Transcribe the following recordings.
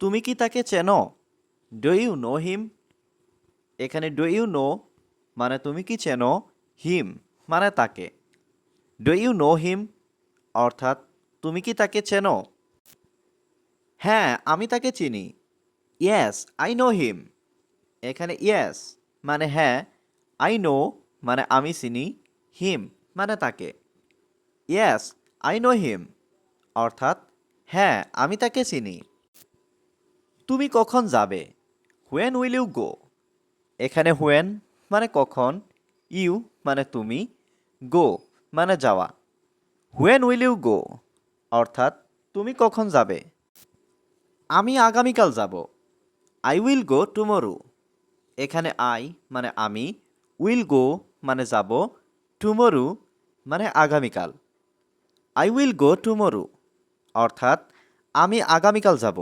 তুমি কি তাকে চেনো? ডু ইউ নো হিম এখানে ডু ইউ নো মানে তুমি কি চেনো? হিম মানে তাকে। ডু ইউ নো হিম অর্থাৎ তুমি কি তাকে চেনো? হ্যাঁ আমি তাকে চিনি। ইয়েস আই নো হিম এখানে ইয়েস মানে হ্যাঁ আই নো মানে আমি চিনি। হিম মানে তাকে। ইয়েস আই নো হিম অর্থাৎ হ্যাঁ আমি তাকে চিনি। তুমি কখন যাবে? হোয়েন উইল ইউ গো এখানে হোয়েন মানে কখন ইউ মানে তুমি গো মানে যাওয়া। হোয়েন উইল ইউ গো অর্থাৎ তুমি কখন যাবে? আমি আগামীকাল যাব। আই উইল গো টুমরো এখানে আই মানে আমি উইল গো মানে যাব টুমরো মানে আগামীকাল। আই উইল গো টুমরো অর্থাৎ আমি আগামীকাল যাব।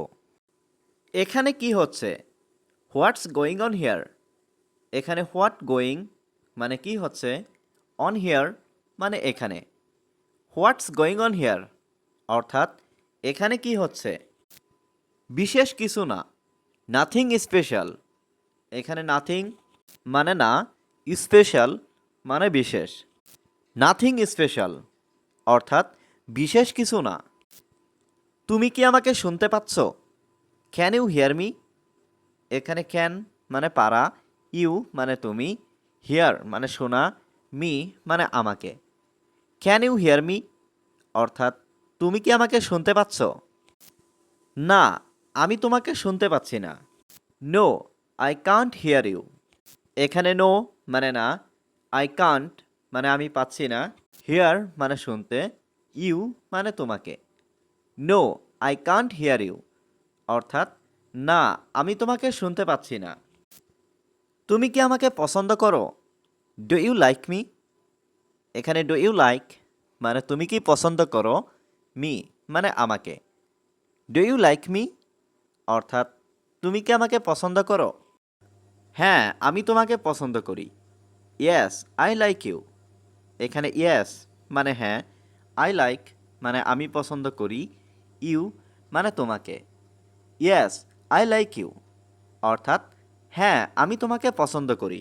এখানে কি হচ্ছে? হোয়াটস গোয়িং অন হিয়ার এখানে হোয়াট গোয়িং মানে কি হচ্ছে? অন হিয়ার মানে এখানে। হোয়াটস গোয়িং অন হিয়ার অর্থাৎ এখানে কি হচ্ছে? বিশেষ কিছু না। নাথিং স্পেশাল এখানে নাথিং মানে না স্পেশাল মানে বিশেষ। নাথিং স্পেশাল অর্থাৎ বিশেষ কিছু না। তুমি কি আমাকে শুনতে পাচ্ছ? ক্যান ইউ হিয়ার মি এখানে ক্যান মানে পারা ইউ মানে তুমি হিয়ার মানে শোনা মি মানে আমাকে। ক্যান ইউ হিয়ার মি অর্থাৎ, তুমি কি আমাকে শুনতে পাচ্ছ? না, আমি তোমাকে শুনতে পাচ্ছি না। No I can't hear you এখানে নো মানে না আই কান্ট মানে আমি পাচ্ছি না। হিয়ার মানে শুনতে ইউ মানে তোমাকে। No I can't hear you অর্থাৎ, না, আমি তোমাকে শুনতে পাচ্ছি না। তুমি কি আমাকে পছন্দ করো? ডু ইউ লাইক মি এখানে ডু ইউ লাইক মানে তুমি কি পছন্দ করো? মি মানে আমাকে। ডু ইউ লাইক মি অর্থাৎ, তুমি কি আমাকে পছন্দ করো? হ্যাঁ আমি তোমাকে পছন্দ করি। ইয়েস আই লাইক ইউ এখানে ইয়েস মানে হ্যাঁ। আই লাইক মানে আমি পছন্দ করি। ইউ মানে তোমাকে। ইয়েস আই লাইক ইউ অর্থাৎ হ্যাঁ আমি তোমাকে পছন্দ করি।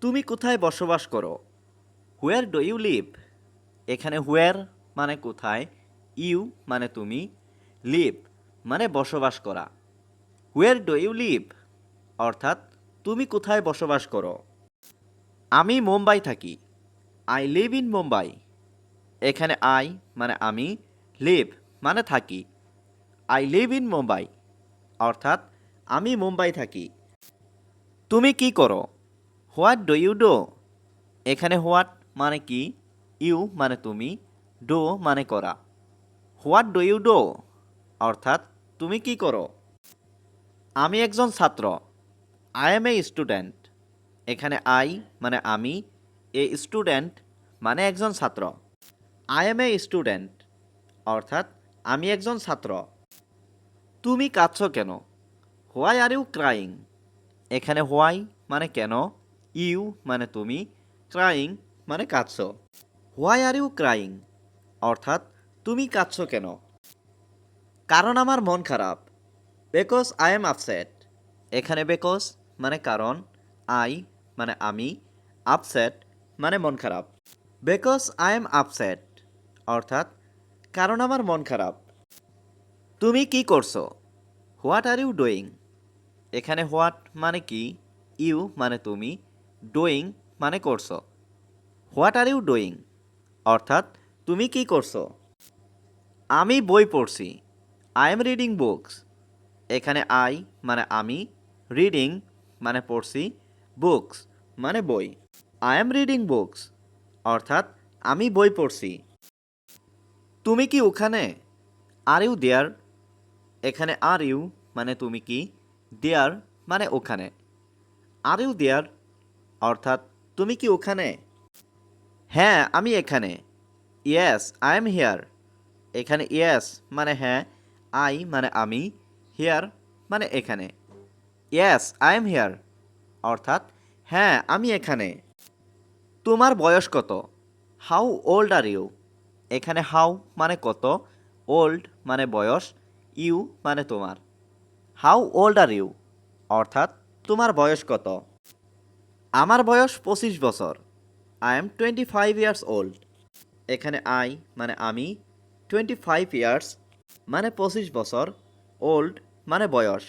তুমি কোথায় বসবাস করো? হুয়ার ডু ইউ লিভ এখানে হুয়ার মানে কোথায় ইউ মানে তুমি লিভ মানে বসবাস করা। হুয়ার ডু ইউ লিভ অর্থাৎ, তুমি কোথায় বসবাস করো? আমি মুম্বাই থাকি। I live in Mumbai. এখানে আই মানে আমি লিভ মানে থাকি। I live in Mumbai. অর্থাৎ আমি মুম্বাই থাকি। তুমি কি করো? হোয়াট ডু ইউ ডো এখানে হোয়াট মানে কি? ইউ মানে তুমি। ডো মানে করা। হোয়াট ডু ইউ ডো অর্থাৎ তুমি কি করো? আমি একজন ছাত্র। আই এম এ স্টুডেন্ট এখানে আই মানে আমি। এ স্টুডেন্ট মানে একজন ছাত্র। আই এম এ স্টুডেন্ট অর্থাৎ আমি একজন ছাত্র। তুমি কাঁদছ কেন? হোয়াই আর ইউ ক্রাইং এখানে হোয়াই মানে কেন? ইউ মানে তুমি? ক্রাইং মানে কাঁদছ। হোয়াই আর ইউ ক্রাইং অর্থাৎ তুমি কাঁদছ কেন? কারণ আমার মন খারাপ। বেকজ আই এম আপসেট এখানে বেকজ মানে কারণ আই মানে আমি আপসেট মানে মন খারাপ। বেকজ আই এম আপসেট অর্থাৎ কারণ আমার মন খারাপ। তুমি কি করছ? হোয়াট আর ইউ ডুইং এখানে হোয়াট মানে কি? ইউ মানে তুমি। ডুইং মানে করছ। হোয়াট আর ইউ ডুইং অর্থাৎ তুমি কি করছ? আমি বই পড়ছি। আই এম রিডিং বুকস এখানে আই মানে আমি। রিডিং মানে পড়ছি। বুকস মানে বই। আই এম রিডিং বুকস অর্থাৎ আমি বই পড়ছি। তুমি কি ওখানে? আর ইউ দেয়ার এখানে আর ইউ মানে তুমি কি দেয়ার মানে ওখানে। আর ইউ দেয়ার অর্থাৎ তুমি কি ওখানে? হ্যাঁ আমি এখানে। ইয়েস আই এম হিয়ার এখানে ইয়েস মানে হ্যাঁ আই মানে আমি হিয়ার মানে এখানে। ইয়েস আই এম হিয়ার অর্থাৎ হ্যাঁ আমি এখানে। তোমার বয়স কত? হাউ ওল্ড আর ইউ এখানে হাউ মানে কত? ওল্ড মানে বয়স। ইউ মানে তোমার। হাউ ওল্ড আর ইউ অর্থাৎ তোমার বয়স কত? আমার বয়স পঁচিশ বছর। I am twenty five years old এখানে আই মানে আমি টোয়েন্টি ফাইভ ইয়ার্স মানে পঁচিশ বছর ওল্ড মানে বয়স।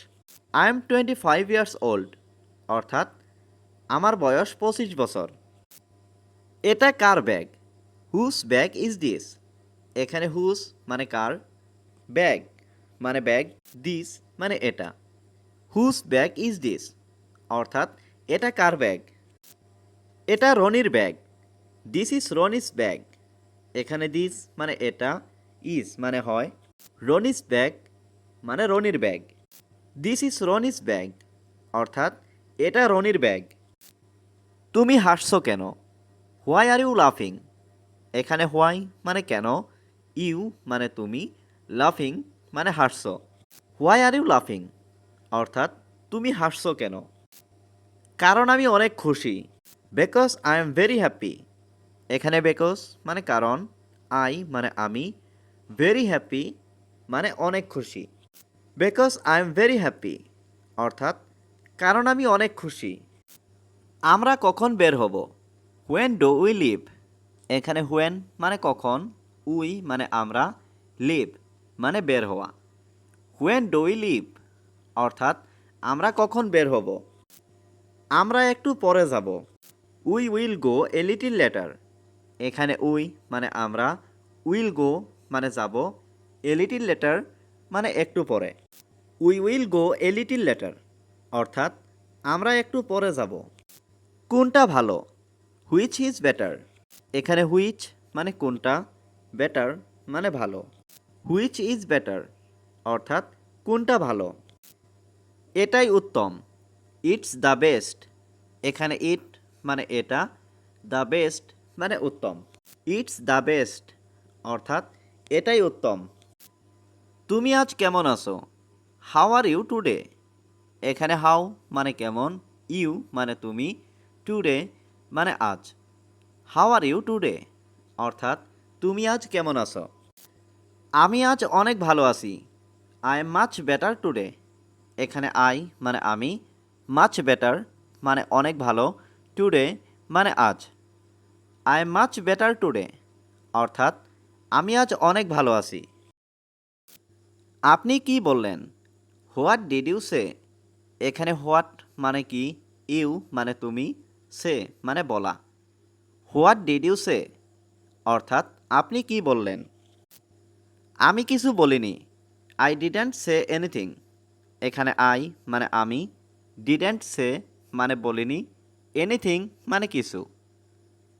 I am twenty five years old অর্থাৎ আমার বয়স পঁচিশ বছর। এটা কার bag? Whose bag is this এখানে হুস মানে কার? ব্যাগ। মানে ব্যাগ দিস মানে এটা। হুস ব্যাগ ইজ দিস অর্থাৎ, এটা কার ব্যাগ এটা রনির bag this is Roni's bag এখানে দিস মানে এটা ইজ মানে হয় রনিস ব্যাগ মানে রনির bag this is Roni's bag অর্থাৎ, এটা রনির ব্যাগ তুমি হাসছো কেন? হোয়াই আর ইউ লাফিং এখানে হোয়াই মানে কেন? ইউ মানে তুমি লাফিং মানে হাসছো। হোয়াই আর ইউ লাফিং অর্থাৎ, তুমি হাসছো কেন? কারণ আমি অনেক খুশি। Because I am very happy এখানে বিকজ মানে কারণ আই মানে আমি। ভেরি হ্যাপি মানে অনেক খুশি। Because I am very happy অর্থাৎ, কারণ আমি অনেক খুশি। আমরা কখন বের হব? হোয়েন ডো উই লিভ এখানে হোয়েন মানে কখন? উই মানে আমরা। লিভ মানে বের হওয়া। হোয়েন ডো উই লিভ অর্থাৎ, আমরা কখন বের হব? আমরা একটু পরে যাব। We will go a little later এখানে উই মানে আমরা উইল গো মানে যাব এ লিটিল লেটার মানে একটু পরে। We will go a little later অর্থাৎ, আমরা একটু পরে যাব। কোনটা ভালো? হুইচ ইজ বেটার এখানে হুইচ মানে কোনটা? বেটার মানে ভালো। হুইচ ইজ বেটার অর্থাৎ কোনটা ভালো? এটাই উত্তম। ইটস দ্য বেস্ট এখানে ইট মানে এটা। দ্য বেস্ট মানে উত্তম। ইটস দ্য বেস্ট অর্থাৎ এটাই উত্তম। তুমি আজ কেমন আছো? হাউ আর ইউ টুডে এখানে হাউ মানে কেমন? ইউ মানে তুমি। টুডে মানে আজ। হাউ আর ইউ টুডে অর্থাৎ তুমি আজ কেমন আছো? আমি আজ অনেক ভালো আছি। I am much better today এখানে আই মানে আমি মাচ বেটার মানে অনেক ভালো টুডে মানে আজ। I am much better today অর্থাৎ, আমি আজ অনেক ভালো আছি। আপনি কি বললেন? হোয়াট ডিড ইউ সে এখানে হোয়াট মানে কি? ইউ মানে তুমি সে মানে বলা। হোয়াট ডিড ইউ সে অর্থাৎ, আপনি কি বললেন? আমি কিছু বলিনি। আই ডিডেন্ট সে এনিথিং এখানে আই মানে আমি। ডিডেন্ট সে মানে বলিনি। এনিথিং মানে কিছু।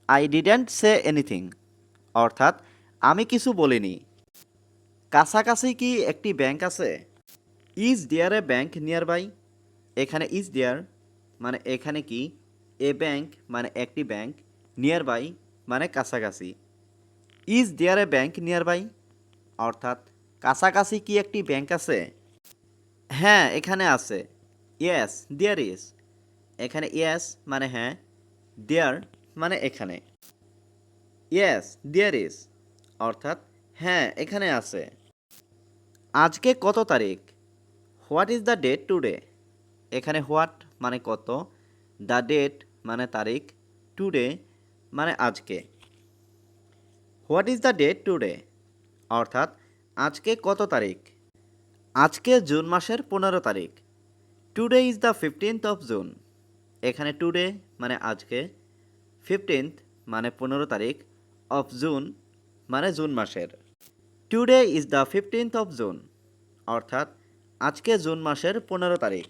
আই ডিডেন্ট সে এনিথিং অর্থাৎ আমি কিছু বলিনি। কাছাকাছি কি একটি ব্যাংক আছে? Is there a bank nearby এখানে ইজ ডিয়ার মানে এখানে কি? এ ব্যাংক মানে একটি ব্যাংক নিয়ার বাই মানে কাছাকাছি। Is there a bank nearby অর্থাৎ কাছাকাছি কি একটি ব্যাংক আছে? হ্যাঁ এখানে আছে। ইয়েস দেয়ার ইজ এখানে ইয়েস মানে হ্যাঁ দেয়ার মানে এখানে। ইয়েস দেয়ার ইজ অর্থাৎ হ্যাঁ এখানে আছে। আজকে কত তারিখ? What is the date today এখানে হোয়াট মানে কত? দ্য ডেট মানে তারিখ। টুডে মানে আজকে। What is the date today অর্থাৎ আজকে কত তারিখ? আজকে জুন মাসের পনেরো তারিখ। Today is the fifteenth of June এখানে টুডে মানে আজকে। ফিফটিন্থ মানে পনেরো তারিখ অফ জুন মানে জুন মাসের। Today is the fifteenth of June অর্থাৎ আজকে জুন মাসের পনেরো তারিখ।